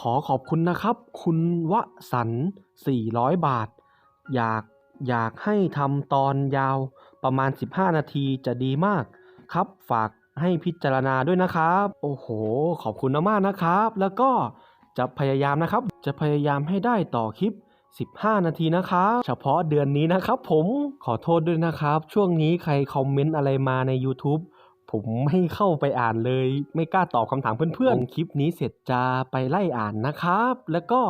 ขอขอบคุณนะครับ คุณวสัน400 บาท อยากอยากให้ทำตอนยาวประมาณ 15 นาทีจะดีมากครับ ฝากให้พิจารณาด้วยนะครับ โอ้โห ขอบคุณมากนะครับ แล้วก็จะพยายามนะครับ จะพยายามให้ได้ต่อคลิป 15 นาทีนะครับ เฉพาะเดือนนี้นะครับผมขอโทษด้วยนะครับ ช่วงนี้ใครคอมเมนต์อะไรมาใน YouTube ผมไม่เข้าไปอ่านเลย ไม่กล้าตอบคำถามเพื่อนๆ คลิปนี้เสร็จจะไปไล่อ่านนะครับ แล้วก็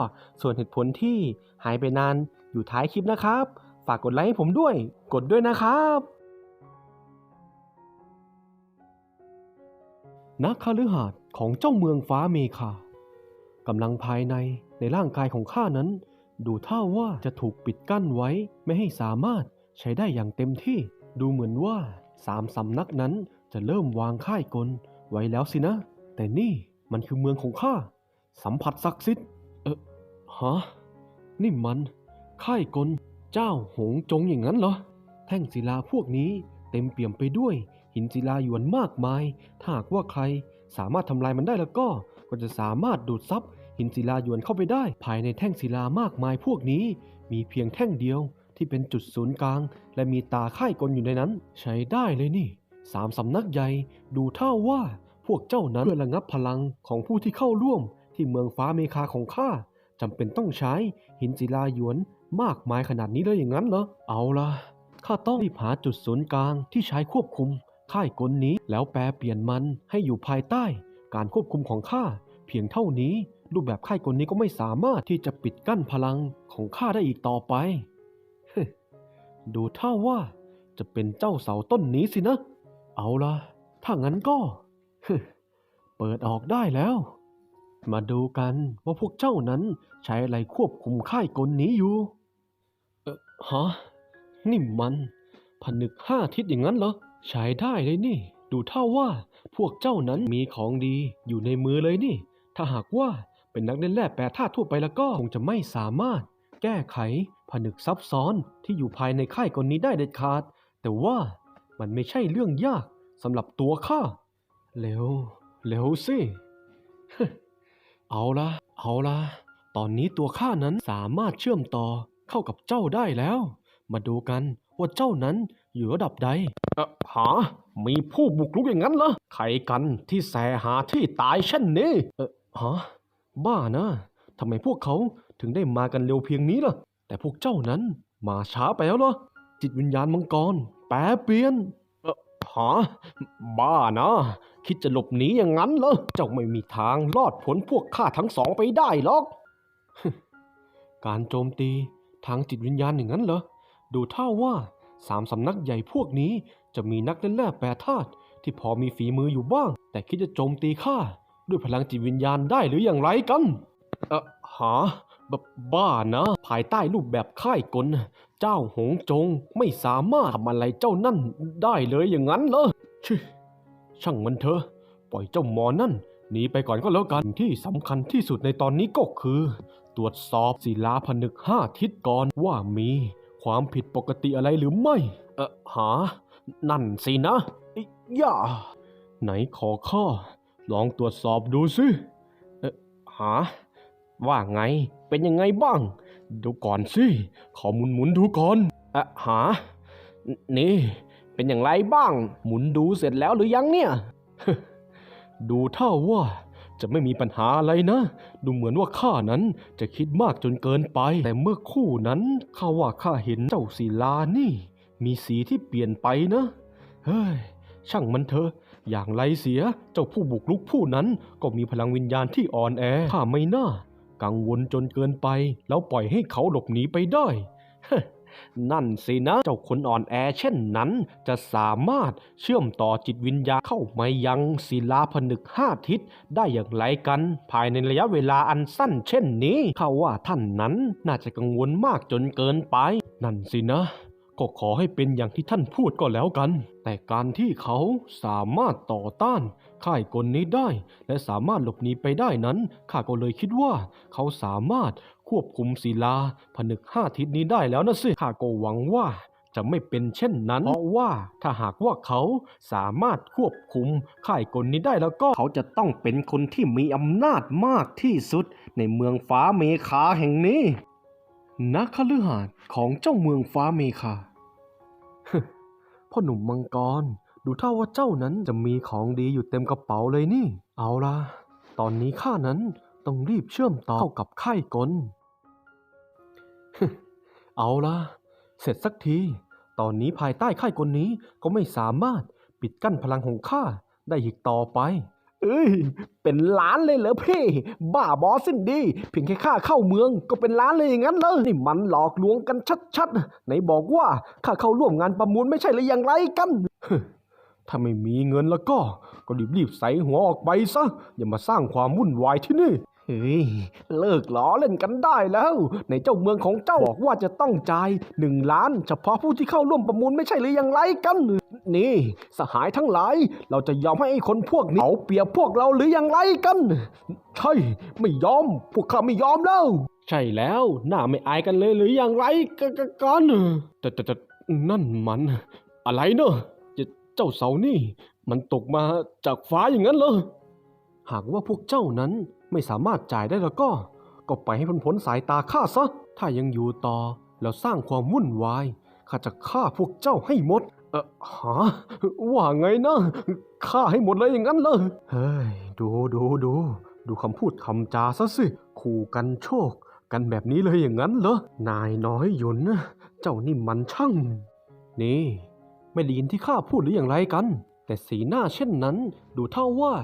ส่วนเหตุผลที่หายไปนานอยู่ท้ายคลิปนะครับ ฝากกดไลค์ให้ผมด้วย กดด้วยนะครับ นักคฤหาสน์ของเจ้าเมืองฟ้าเมคากำลังภายในในร่างกายของข้านั้น ดูท่าว่าจะถูกปิดกั้นไว้ไม่ให้สามารถใช้ได้อย่างเต็มที่ ดูเหมือนว่าสามสำนักนั้น จะเริ่มวางค่ายกลไว้แล้วสินะ แต่นี่มันคือเมืองของข้า สัมผัสศักดิ์สิทธิ์ เออฮะ นี่มันค่ายกลเจ้าหงจงอย่างนั้นเหรอ แท่งศิลาพวกนี้เต็มเปี่ยมไปด้วย หินศิลาหยวนมากมาย ถ้าหากว่าใครสามารถทำลายมันได้แล้วก็ ก็จะสามารถดูดซับหินศิลาหยวนเข้าไปได้ ภายในแท่งศิลามากมายพวกนี้ มีเพียงแท่งเดียวที่เป็นจุดศูนย์กลาง และมีตาค่ายกลอยู่ในนั้น ใช้ได้เลยนี่ สามสำนักใหญ่ดูเท่าว่าพวกเจ้านั้นเพื่อระงับพลังของผู้ที่เข้าร่วมที่เมืองฟ้าเมคาของข้าจำเป็นต้องใช้หินศิลาหยวนมากมายขนาดนี้เลยอย่างนั้นเหรอ เอาล่ะ ข้าต้องรีบหาจุดศูนย์กลางที่ใช้ควบคุม ค่ายกลนี้แล้วแปลเปลี่ยนมันให้อยู่ภายใต้ การควบคุมของข้าเพียงเท่านี้ รูปแบบค่ายกลนี้ก็ไม่สามารถที่จะปิดกั้นพลังของข้าได้อีกต่อไป ดูท่าว่าจะเป็นเจ้าเสาต้นนี้สินะ เอาละถ้างั้นก็ เปิดออกได้แล้ว มาดูกันว่าพวกเจ้านั้นใช้อะไรควบคุมค่ายกลนี้อยู่ เออฮะ นี่มัน ผนึกห้าทิศอย่างนั้นเหรอ ใช้ได้เลยนี่ ดูเท่าว่าพวกเจ้านั้นมีของดีอยู่ในมือเลยนี่ ถ้าหากว่าเป็นนักเล่นแร่แปรธาตุทั่วไปแล้วก็คงจะไม่สามารถ แก้ไขผนึกซับซ้อนที่อยู่ภายในค่ายกลนี้ได้เด็ดขาด แต่ว่า มันไม่ใช่เรื่องยากสำหรับตัวข้า เร็ว เร็วสิ เอาละเอาละตอนนี้ตัวข้านั้นสามารถเชื่อมต่อเข้ากับเจ้าได้แล้ว มาดูกันว่าเจ้านั้นอยู่ระดับใดเออหา มีผู้บุกรุกอย่างนั้นเหรอ ใครกันที่แสหาที่ตายเช่นนี้ เออฮะ บ้านะทำไมพวกเขาถึงได้มากันเร็วเพียงนี้ล่ะ แต่พวกเจ้านั้นมาช้าไปแล้วเหรอ จิตวิญญาณมังกร แปรเปลี่ยนเออฮะบ้านะ คิดจะหลบหนีอย่างนั้นเหรอ เจ้าไม่มีทางรอดพ้นพวกข้าทั้งสองไปได้หรอก การโจมตีทางจิตวิญญาณอย่างนั้นเหรอ ดูท่าว่าสามสำนักใหญ่พวกนี้จะมีนักเล่นแร่แปรธาตุที่พอมีฝีมืออยู่บ้าง แต่คิดจะโจมตีข้าด้วยพลังจิตวิญญาณได้หรืออย่างไรกัน เออหาบบ้านะ ภายใต้รูปแบบค่ายกล เจ้าหงจงไม่สามารถทำอะไรเจ้านั่นได้เลยอย่างนั้นเหรอชิช่างมันเถอะ ปล่อยเจ้าหมอนั่นหนีไปก่อนก็แล้วกันที่สำคัญที่สุดในตอนนี้ก็คือ ตรวจสอบศิลาผนึกห้าทิศก่อนว่ามีความผิดปกติอะไรหรือไม่ เออหา นั่นสินะอิย่า ไหนขอข้อ ลองตรวจสอบดูสิ เออหา ว่าไง เป็นยังไงบ้าง ดูก่อนสิ ขอหมุนหมุนดูก่อนอะหา นี่ เป็นอย่างไรบ้าง หมุนดูเสร็จแล้วหรือยังเนี่ย ดูเท่าว่าจะไม่มีปัญหาอะไรนะ ดูเหมือนว่าข้านั้นจะคิดมากจนเกินไป แต่เมื่อคู่นั้นข้าว่าข้าเห็นเจ้าศิลานี่ มีสีที่เปลี่ยนไปนะ เฮ้ย ช่างมันเถอะ อย่างไรเสีย เจ้าผู้บุกลุกผู้นั้นก็มีพลังวิญญาณที่อ่อนแอ ข้าไม่น่า กังวลจนเกินไป แล้วปล่อยให้เขาหลบหนีไปได้นั่นสินะ เจ้าคนอ่อนแอเช่นนั้น จะสามารถเชื่อมต่อจิตวิญญาเข้ามายังศิลาผนึกห้าทิศได้อย่างไรกัน ภายในระยะเวลาอันสั้นเช่นนี้ข้าว่าท่านนั้นน่าจะกังวลมากจนเกินไป นั่นสินะ ก็ขอให้เป็นอย่างที่ท่านพูดก็แล้วกัน แต่การที่เขาสามารถต่อต้านค่ายกลนี้ได้ และสามารถหลบหนีไปได้นั้น ข้าก็เลยคิดว่า เขาสามารถควบคุมศิลาผนึกห้าทิศนี้ได้แล้วนะสิข้าก็หวังว่าจะไม่เป็นเช่นนั้น เพราะว่าถ้าหากว่าเขาสามารถควบคุมค่ายกลนี้ได้แล้วก็เขาจะต้องเป็นคนที่มีอำนาจมากที่สุดในเมืองฟ้าเมคาแห่งนี้ นักคฤหาสน์ของเจ้าเมืองฟ้าเมคาพ่อหนุ่มมังกร ดูท่าว่าเจ้านั้นจะมีของดีอยู่เต็มกระเป๋าเลยนี่ เอาล่ะ ตอนนี้ข้านั้นต้องรีบเชื่อมต่อเข้ากับค่ายกล เอาล่ะ เสร็จสักที ตอนนี้ภายใต้ค่ายกลนี้ก็ไม่สามารถปิดกั้นพลังของข้าได้อีกต่อไป เอ้ย เป็นล้านเลยเหรอพี่ บ้าบอสิ้นดี เพียงแค่ข้าเข้าเมืองก็เป็นล้านเลยอย่างนั้นเลยนี่มันหลอกลวงกันชัดๆ ไหนบอกว่าข้าเข้าร่วมงานประมูลไม่ใช่หรืออย่างไรกัน ถ้าไม่มีเงินแล้วก็ ก็รีบๆใส่หัวออกไปซะ อย่ามาสร้างความวุ่นวายที่นี่ เฮ้ย เลิกล้อเล่นกันได้แล้ว ในเจ้าเมืองของเจ้าบอกว่าจะต้องจ่ายหนึ่งล้าน เฉพาะผู้ที่เข้าร่วมประมูลไม่ใช่หรืออย่างไรกัน นี่ สหายทั้งหลาย เราจะยอมให้ไอ้คนพวกนี้เอาเปรียบพวกเราหรืออย่างไรกัน ใช่ ไม่ยอม พวกข้าไม่ยอมแล้ว ใช่แล้วหน้าไม่อายกันเลยหรืออย่างไรกันกันแต่แต่แต่นั่นมัน อะไรเนอะเจเจ้าเสานี่ มันตกมาจากฟ้าอย่างนั้นเหรอ หากว่าพวกเจ้านั้นไม่สามารถจ่ายได้แล้วก็ ก็ไปให้พ้นพ้นสายตาข้าซะ ถ้ายังอยู่ต่อแล้วสร้างความวุ่นวายข้าจะฆ่าพวกเจ้าให้หมด เออหาว่าไงนะฆ่าให้หมดเลยอย่างนั้นเลยเฮ้ยดูดูดูดูคำพูดคำจาซะสิขู่กันโชค กันแบบนี้เลยอย่างนั้นเหรอนายน้อยหยุนเจ้านี่มันช่าง นี่ ไม่ได้ยินที่ข้าพูดหรืออย่างไรกัน แต่สีหน้าเช่นนั้น ดูเท่าว่า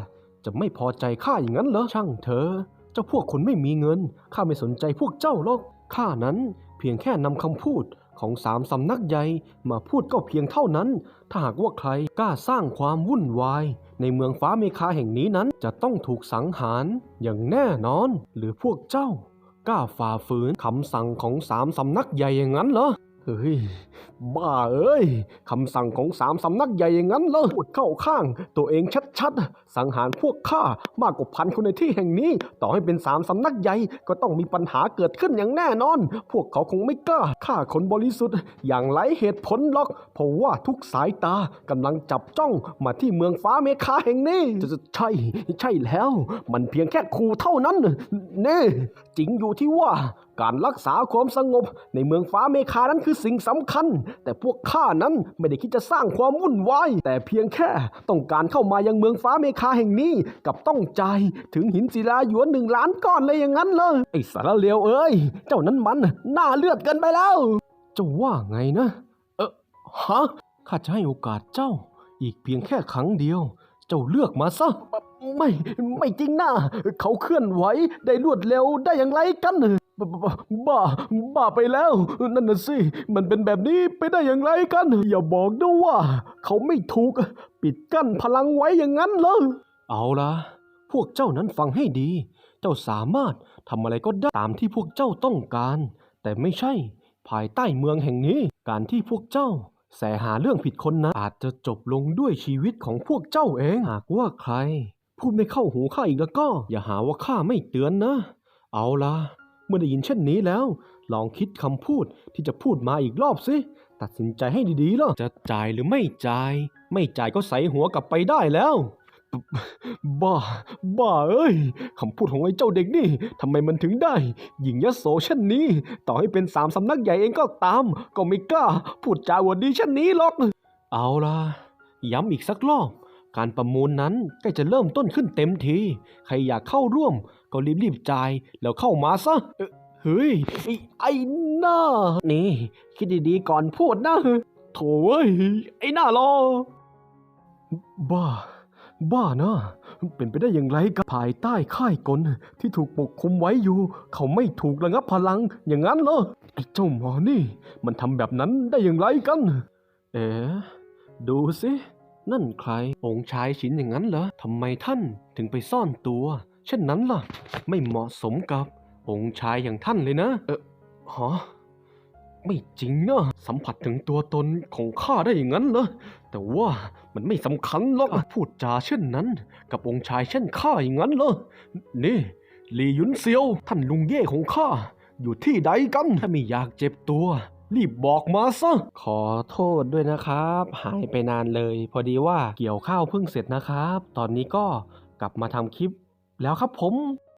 จะไม่พอใจข้าอย่างนั้นเหรอช่างเธอ เจ้าพวกคนไม่มีเงิน ข้าไม่สนใจพวกเจ้าหรอก ข้านั้นเพียงแค่นำคำพูดของสามสำนักใหญ่มาพูดก็เพียงเท่านั้น ถ้าหากว่าใครกล้าสร้างความวุ่นวาย ในเมืองฟ้าเมคาแห่งนี้นั้นจะต้องถูกสังหารอย่างแน่นอน หรือพวกเจ้ากล้าฝ่าฝืนคำสั่งของสามสำนักใหญ่อย่างนั้นเหรอ เฮ้ยบ้าเอ้ยคำสั่งของสามสำนักใหญ่อย่างนั้นเลยพูดเข้าข้าง ตัวเองชัดๆ สังหารพวกข้ามากกว่าพันคนในที่แห่งนี้ ต่อให้เป็นสามสำนักใหญ่ก็ต้องมีปัญหาเกิดขึ้นอย่างแน่นอน พวกเขาคงไม่กล้าฆ่าคนบริสุทธิ์ อย่างไรเหตุผลหรอก เพราะว่าทุกสายตากำลังจับจ้องมาที่เมืองฟ้าเมคาแห่งนี้ใช่ใช่แล้ว มันเพียงแค่ขู่เท่านั้นเน่จริงอยู่ที่ว่า การรักษาความสงบในเมืองฟ้าเมคานั้นคือสิ่งสำคัญ แต่พวกข้านั้นไม่ได้คิดจะสร้างความวุ่นวายแต่เพียงแค่ต้องการเข้ามายังเมืองฟ้าเมคาแห่งนี้กับต้องใจถึงหินศิลาหยวนหนึ่งล้านก้อนเลยอย่างนั้นเลยไอสารเลวเอ้ย เจ้านั้นมันหน้าเลือดเกินไปแล้วเจ้าว่าไงนะ เออฮะข้าจะให้โอกาสเจ้า อีกเพียงแค่ครั้งเดียว เจ้าเลือกมาซะไม่ ไม่จริงนะเขาเคลื่อนไหวได้รวดเร็วได้อย่างไรกัน บ้าบ้าไปแล้ว นั่นน่ะสิ มันเป็นแบบนี้ไปได้อย่างไรกัน อย่าบอกด้วยว่า เขาไม่ถูก ปิดกั้นพลังไว้อย่างนั้นเลย เอาละพวกเจ้านั้นฟังให้ดี เจ้าสามารถทำอะไรก็ได้ตามที่พวกเจ้าต้องการ แต่ไม่ใช่ ภายใต้เมืองแห่งนี้ การที่พวกเจ้า แสหาเรื่องผิดคนนั้นอาจจะจบลงด้วยชีวิตของพวกเจ้าเอง หากว่าใคร พูดไม่เข้าหูข้าอีกแล้วก็ อย่าหาว่าข้าไม่เตือนนะ เอาละ มื่อได้ยินเช่นนี้แล้ว ลองคิดคำพูดที่จะพูดมาอีกรอบสิตัดสินใจให้ดีๆล่ะจะจ่ายหรือไม่จ่าย ไม่จ่ายก็ใส่หัวกลับไปได้แล้ว บ้า บ้าเอ้ยคำพูดของไอ้เจ้าเด็กนี่ทำไมมันถึงได้ หญิงยโสเช่นนี้ ต่อให้เป็นสามสำนักใหญ่เองก็ตาม ก็ไม่กล้า พูดจาหวดดีเช่นนี้หรอก เอาล่ะ ย้ำอีกสักรอบ การประมูลนั้นใกล้จะเริ่มต้นขึ้นเต็มที ใครอยากเข้าร่วม ก็รีบๆจ่ายแล้วเข้ามาซะเฮ้ยไอ้ไอ้หน้า นี่ คิดดีๆก่อนพูดนะโถ่เว้ย ไอ้หน้ารอ บ้า บ้านะ เป็นไปได้อย่างไรกับภายใต้ค่ายกลที่ถูกปกคุมไว้อยู่ เขาไม่ถูกระงับพลังอย่างนั้นเหรอ ไอ้เจ้าหมอนี่ มันทำแบบนั้นได้อย่างไรกัน เอ๋ดูสิ นั่นใคร องค์ชายฉินอย่างนั้นเหรอทำไมท่านถึงไปซ่อนตัว เช่นนั้นล่ะ ไม่เหมาะสมกับองค์ชายอย่างท่านเลยนะ เออฮะไม่จริงนะสัมผัสถึงตัวตนของข้าได้อย่างนั้นเหรอแต่ว่ามันไม่สำคัญหรอกพูดจาเช่นนั้น กับองค์ชายเช่นข้าอย่างนั้นเหรอนี่หลีหยุนเซียว ท่านลุงเย่ของข้าอยู่ที่ใดกันถ้าไม่อยากเจ็บตัว รีบบอกมาซะ ขอโทษด้วยนะครับ หายไปนานเลย พอดีว่าเกี่ยวข้าวเพิ่งเสร็จนะครับ ตอนนี้ก็กลับมาทำคลิปแล้วครับผม